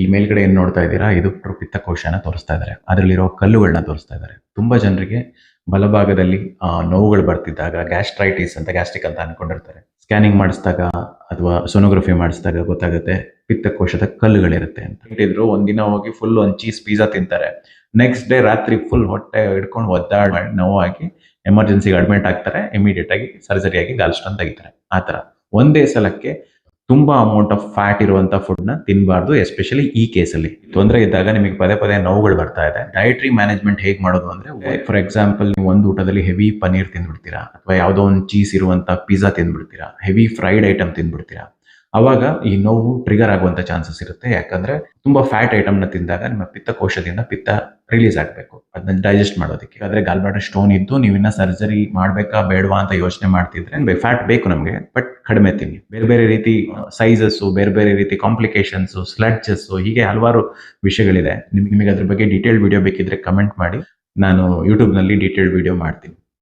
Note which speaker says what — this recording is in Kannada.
Speaker 1: ಈ ಮೇಲ್ಗಡೆ ಏನು ನೋಡ್ತಾ ಇದ್ದೀರಾ? ಇದು ಪಿತ್ತಕೋಶನ ತೋರಿಸ್ತಾ ಇದ್ದಾರೆ. ಅದರಲ್ಲಿರೋ ಕಲ್ಲುಗಳನ್ನ ತೋರಿಸ್ತಾ ಇದ್ದಾರೆ. ತುಂಬಾ ಜನರಿಗೆ ಬಲಭಾಗದಲ್ಲಿ ನೋವುಗಳು ಬರ್ತಿದ್ದಾಗ ಗ್ಯಾಸ್ಟ್ರೈಟಿಸ್ ಅಂತ ಗ್ಯಾಸ್ಟ್ರಿಕ್ ಅಂತ ಅನ್ಕೊಂಡಿರ್ತಾರೆ. ಸ್ಕ್ಯಾನಿಂಗ್ ಮಾಡಿಸಿದಾಗ ಅಥವಾ ಸೋನೋಗ್ರಫಿ ಮಾಡಿಸಿದಾಗ ಗೊತ್ತಾಗುತ್ತೆ ಪಿತ್ತಕೋಶದ ಕಲ್ಲುಗಳಿರುತ್ತೆ ಅಂತ. ಹೇಳಿದ್ರು ಒಂದಿನ ಹೋಗಿ ಫುಲ್ ಒಂದು ಚೀಸ್ ಪಿಜ್ಜಾ ತಿಂತಾರೆ. ನೆಕ್ಸ್ಟ್ ಡೇ ರಾತ್ರಿ ಫುಲ್ ಹೊಟ್ಟೆ ಹಿಡ್ಕೊಂಡು ಒದ್ದಾಡ್ ಮಾಡಿ ನೋವಾಗಿ ಎಮರ್ಜೆನ್ಸಿಗೆ ಅಡ್ಮಿಟ್ ಆಗ್ತಾರೆ ಇಮಿಡಿಯೇಟ್ ಆಗಿ ಸರ್ಜರಿ ಆಗಿ ಗಾಲ್ಸ್ಟನ್ ತೆಗಿತಾರೆ. ಆ ಥರ. ಒಂದೇ ಸಲಕ್ಕೆ ತುಂಬಾ ಅಮೌಂಟ್ ಆಫ್ ಫ್ಯಾಟ್ ಇರುವಂತ ಫುಡ್ನ ತಿನ್ನಬಾರ್ದು ಎಸ್ಪೆಷಲಿ ಈ ಕೇಸಲ್ಲಿ ತೊಂದರೆ ಇದ್ದಾಗ ನಿಮಗೆ ಪದೇ ಪದೇ ನೋವುಗಳು ಬರ್ತಾ ಇದೆ. ಡಯಟ್ರಿ ಮ್ಯಾನೇಜ್ಮೆಂಟ್ ಹೇಗೆ ಮಾಡೋದು ಅಂದ್ರೆ ಫಾರ್ ಎಕ್ಸಾಂಪಲ್ ನೀವು ಒಂದು ಊಟದಲ್ಲಿ ಹೆವಿ ಪನೀರ್ ತಿಂದ್ಬಿಡ್ತೀರಾ ಅಥವಾ ಯಾವುದೋ ಒಂದು ಚೀಸ್ ಇರುವಂತ ಪಿಜ್ಜಾ ತಿಂದ್ಬಿಡ್ತೀರಾ ಹೆವಿ ಫ್ರೈಡ್ ಐಟಮ್ ತಿಂದ್ಬಿಡ್ತೀರಾ ಅವಾಗ ಈ ನೋವು ಟ್ರಿಗರ್ ಆಗುವಂತ ಚಾನ್ಸಸ್ ಇರುತ್ತೆ. ಯಾಕಂದ್ರೆ ತುಂಬಾ ಫ್ಯಾಟ್ ಐಟಮ್ನ ತಿಂದಾಗ ನಿಮ್ಮ ಪಿತ್ತಕೋಶದಿಂದ ಪಿತ್ತ ರಿಲೀಸ್ ಆಗಬೇಕು. ಅದನ್ನ ಡೈಜೆಸ್ಟ್ ಮಾಡೋದಕ್ಕೆ. ಆದ್ರೆ ಗಾಲ್ಬಾಟರ್ ಸ್ಟೋನ್ ಇದ್ದು ನೀವಿನ್ನ ಸರ್ಜರಿ ಮಾಡ್ಬೇಕಾ ಬೇಡವಾ ಅಂತ ಯೋಚನೆ ಮಾಡ್ತಿದ್ರೆ ಫ್ಯಾಟ್ ಬೇಕು ನಮಗೆ ಬಟ್ ಕಡಿಮೆ ತಿನ್ನಿ. ಬೇರೆ ಬೇರೆ ರೀತಿ ಸೈಜಸ್ ಬೇರೆ ಬೇರೆ ರೀತಿ ಕಾಂಪ್ಲಿಕೇಶನ್ಸ್ ಸ್ಲಡ್ಜಸ್ ಹೀಗೆ ಹಲವಾರು ವಿಷಯಗಳಿದೆ. ನಿಮ್ಗೆ ನಿಮಗೆ ಅದ್ರ ಬಗ್ಗೆ ಡೀಟೇಲ್ ವಿಡಿಯೋ ಬೇಕಿದ್ರೆ ಕಮೆಂಟ್ ಮಾಡಿ. ನಾನು ಯೂಟ್ಯೂಬ್ನಲ್ಲಿ ಡೀಟೇಲ್ ವಿಡಿಯೋ ಮಾಡ್ತೀನಿ.